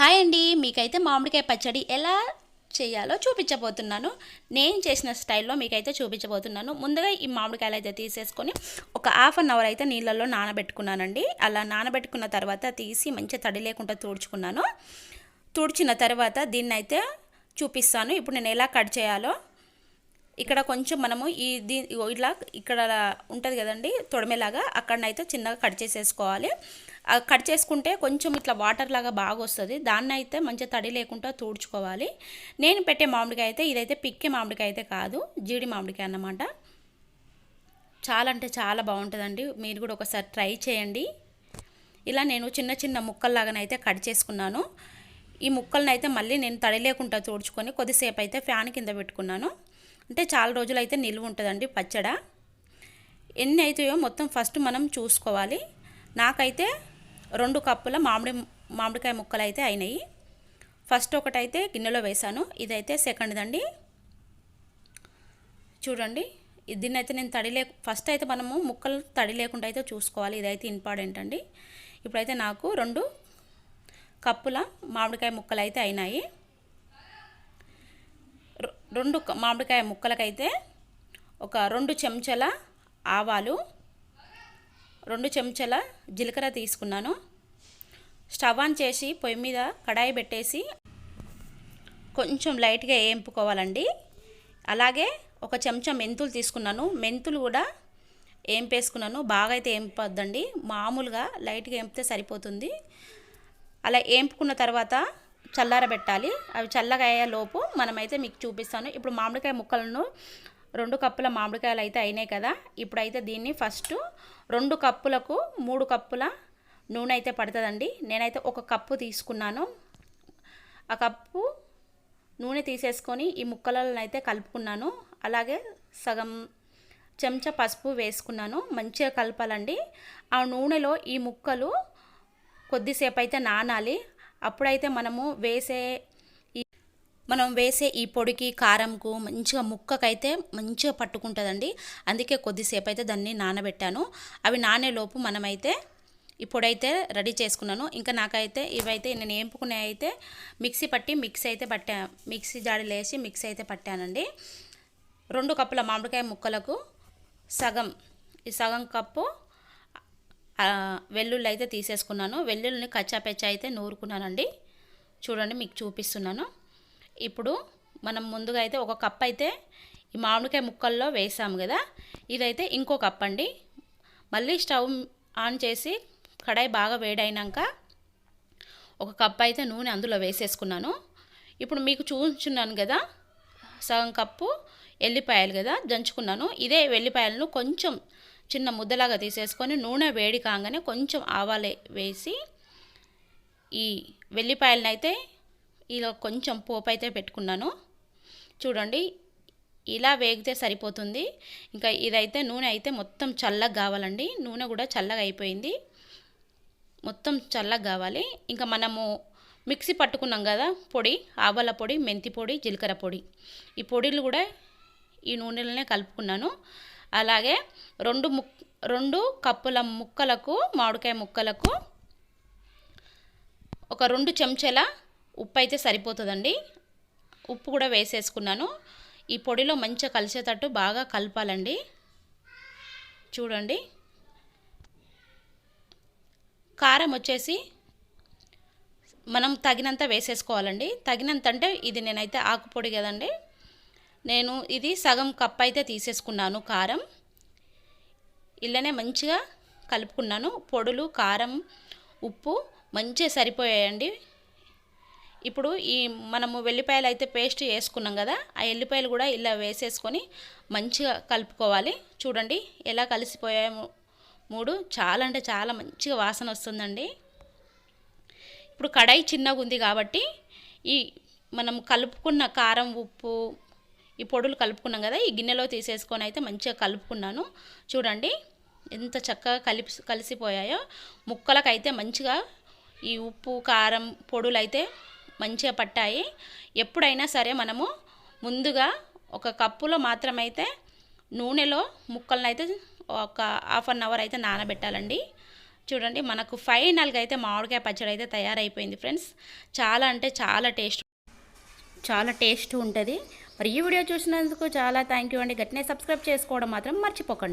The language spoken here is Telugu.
హాయ్ అండి. మీకైతే మామిడికాయ పచ్చడి ఎలా చేయాలో చూపించబోతున్నాను. నేను చేసిన స్టైల్లో మీకైతే చూపించబోతున్నాను. ముందుగా ఈ మామిడికాయలు అయితే తీసేసుకొని ఒక హాఫ్ అన్ అవర్ అయితే నీళ్ళల్లో నానబెట్టుకున్నానండి. అలా నానబెట్టుకున్న తర్వాత తీసి మంచిగా తడి లేకుండా తుడుచుకున్నాను. తుడిచిన తర్వాత దీన్ని అయితే చూపిస్తాను. ఇప్పుడు నేను ఎలా కట్ చేయాలో. ఇక్కడ కొంచెం మనము ఈ దీ ఇలా ఇక్కడ ఉంటుంది కదండి తొడమేలాగా అక్కడనైతే చిన్నగా కట్ చేసేసుకోవాలి. కట్ చేసుకుంటే కొంచెం ఇట్లా వాటర్ లాగా బాగా వస్తుంది దాన్ని అయితే మంచిగా తడి లేకుండా తుడుచుకోవాలి. నేను పెట్టే మామిడికాయ అయితే ఇదైతే పిక్కే మామిడికాయ అయితే కాదు జీడి మామిడికాయ అన్నమాట. చాలా అంటే చాలా బాగుంటుందండి. మీరు కూడా ఒకసారి ట్రై చేయండి. ఇలా నేను చిన్న చిన్న ముక్కల్లాగానైతే కట్ చేసుకున్నాను. ఈ ముక్కలను అయితే మళ్ళీ నేను తడి లేకుండా తుడుచుకొని కొద్దిసేపు అయితే ఫ్యాన్ కింద పెట్టుకున్నాను. అంటే చాలా రోజులు అయితే నిల్వ ఉంటుందండి పచ్చడ. ఎన్ని అవుతాయో మొత్తం ఫస్ట్ మనం చూసుకోవాలి. నాకైతే రెండు కప్పుల మామిడి మామిడికాయ ముక్కలు అయితే అయినాయి. ఫస్ట్ ఒకటైతే గిన్నెలో వేసాను ఇదైతే సెకండ్ దండి చూడండి దీన్ని అయితే నేను తడి లే ఫస్ట్ అయితే మనము ముక్కలు తడి లేకుండా అయితే చూసుకోవాలి. ఇదైతే ఇంపార్టెంట్ అండి. ఇప్పుడైతే నాకు రెండు కప్పుల మామిడికాయ ముక్కలు అయితే అయినాయి రెండు మామిడికాయ ముక్కలకైతే ఒక రెండు చెంచాల ఆవాలు రెండు చెంచాల జీలకర్ర తీసుకున్నాను. స్టవ్ ఆన్ చేసి పొయ్యి మీద కడాయి పెట్టేసి కొంచెం లైట్గా వేంపుకోవాలండి అలాగే ఒక చెంచా మెంతులు తీసుకున్నాను. మెంతులు కూడా ఏంపేసుకున్నాను బాగా అయితే ఏంపద్దండి మామూలుగా లైట్గా వేంపితే సరిపోతుంది. అలా వేంపుకున్న తర్వాత చల్లారబెట్టాలి. అవి చల్లగా అయ్యేలోపు మనమైతే మీకు చూపిస్తాను. ఇప్పుడు మామిడికాయ ముక్కలను రెండు కప్పుల మామిడికాయలు అయితే అయినాయి కదా. ఇప్పుడైతే దీన్ని ఫస్ట్ రెండు కప్పులకు మూడు కప్పుల నూనె అయితే పడుతుందండి. నేనైతే ఒక కప్పు తీసుకున్నాను. ఆ కప్పు నూనె తీసేసుకొని ఈ ముక్కలను అయితే కలుపుకున్నాను. అలాగే సగం చెంచా పసుపు వేసుకున్నాను. మంచిగా కలపాలండి. ఆ నూనెలో ఈ ముక్కలు కొద్దిసేపు అయితే నానాలి. అప్పుడైతే మనము వేసే మనం వేసే ఈ పొడికి కారంకు మంచిగా ముక్కకైతే మంచిగా పట్టుకుంటుందండి. అందుకే కొద్దిసేపు అయితే దాన్ని నానబెట్టాను. అవి నానేలోపు మనమైతే ఇప్పుడైతే రెడీ చేసుకున్నాను. ఇంకా నాకైతే ఇవైతే నేను ఏంపుకునే అయితే మిక్సీ పట్టి మిక్సీ అయితే పట్టా మిక్సీ జాడీలో వేసి మిక్సీ అయితే పట్టానండి. రెండు కప్పుల మామిడికాయ ముక్కలకు సగం ఈ సగం కప్పు వెల్లుల్లి అయితే తీసేసుకున్నాను. వెల్లుల్లిని కచ్చాపెచ్చా అయితే నూరుకున్నానండి. చూడండి మీకు చూపిస్తున్నాను. ఇప్పుడు మనం ముందుగా అయితే ఒక కప్ అయితే ఈ మామిడికాయ ముక్కల్లో వేసాము కదా. ఇదైతే ఇంకో కప్ అండి మళ్ళీ స్టవ్ ఆన్ చేసి కడాయి బాగా వేడైనాక ఒక కప్ అయితే నూనె అందులో వేసేసుకున్నాను. ఇప్పుడు మీకు చూపించున్నాను కదా సగం కప్పు ఎల్లిపాయలు కదా దంచుకున్నాను. ఇదే వెల్లిపాయలను కొంచెం చిన్న ముద్దలాగా తీసేసుకొని నూనె వేడి కాగానే కొంచెం ఆవాలే వేసి ఈ వెల్లిపాయలను అయితే ఇలా కొంచెం పోపు అయితే పెట్టుకున్నాను. చూడండి ఇలా వేగితే సరిపోతుంది. ఇంకా ఇదైతే నూనె అయితే మొత్తం చల్లగా కావాలండి. నూనె కూడా చల్లగా అయిపోయింది. మొత్తం చల్లగా కావాలి. ఇంకా మనము మిక్సీ పట్టుకున్నాం కదా పొడి ఆవాల పొడి మెంతి పొడి జీలకర్ర పొడి. ఈ పొడిలు కూడా ఈ నూనెలనే కలుపుకున్నాను. అలాగే రెండు ముక్ రెండు కప్పుల ముక్కలకు మామిడికాయ ముక్కలకు ఒక రెండు చెంచాల ఉప్పు అయితే సరిపోతుందండి. ఉప్పు కూడా వేసేసుకున్నాను. ఈ పొడిలో మంచిగా కలిసేటట్టు బాగా కలపాలండి. చూడండి. కారం వచ్చేసి మనం తగినంత వేసేసుకోవాలండి. తగినంత అంటే ఇది నేనైతే ఆకుపొడి కదండి. నేను ఇది సగం కప్ అయితే తీసేసుకున్నాను కారం. ఇలానే మంచిగా కలుపుకున్నాను. పొడులు కారం ఉప్పు మంచిగా సరిపోయాయండి. ఇప్పుడు ఈ మనము వెల్లిపాయలు అయితే పేస్ట్ వేసుకున్నాం కదా ఆ ఎల్లిపాయలు కూడా ఇలా వేసేసుకొని మంచిగా కలుపుకోవాలి. చూడండి ఎలా కలిసిపోయాము మూడు చాలా అంటే చాలా మంచిగా వాసన వస్తుందండి. ఇప్పుడు కడాయి చిన్నగా ఉంది కాబట్టి ఈ మనం కలుపుకున్న కారం ఉప్పు ఈ పొడులు కలుపుకున్నాం కదా ఈ గిన్నెలో తీసేసుకొని అయితే మంచిగా కలుపుకున్నాను. చూడండి ఎంత చక్కగా కలిపి కలిసిపోయాయో. ముక్కలకైతే మంచిగా ఈ ఉప్పు కారం పొడులు అయితే మంచిగా పట్టాయి. ఎప్పుడైనా సరే మనము ముందుగా ఒక కప్పులో మాత్రమైతే నూనెలో ముక్కలను అయితే ఒక హాఫ్ అన్ అవర్ అయితే నానబెట్టాలండి. చూడండి మనకు ఫైనల్గా అయితే మామిడికాయ పచ్చడి అయితే తయారైపోయింది ఫ్రెండ్స్. చాలా అంటే చాలా టేస్ట్ చాలా టేస్ట్ ఉంటుంది. మరి ఈ వీడియో చూసినందుకు చాలా థ్యాంక్ యూ అండి. గట్టినే సబ్స్క్రైబ్ చేసుకోవడం మాత్రం మర్చిపోకండి.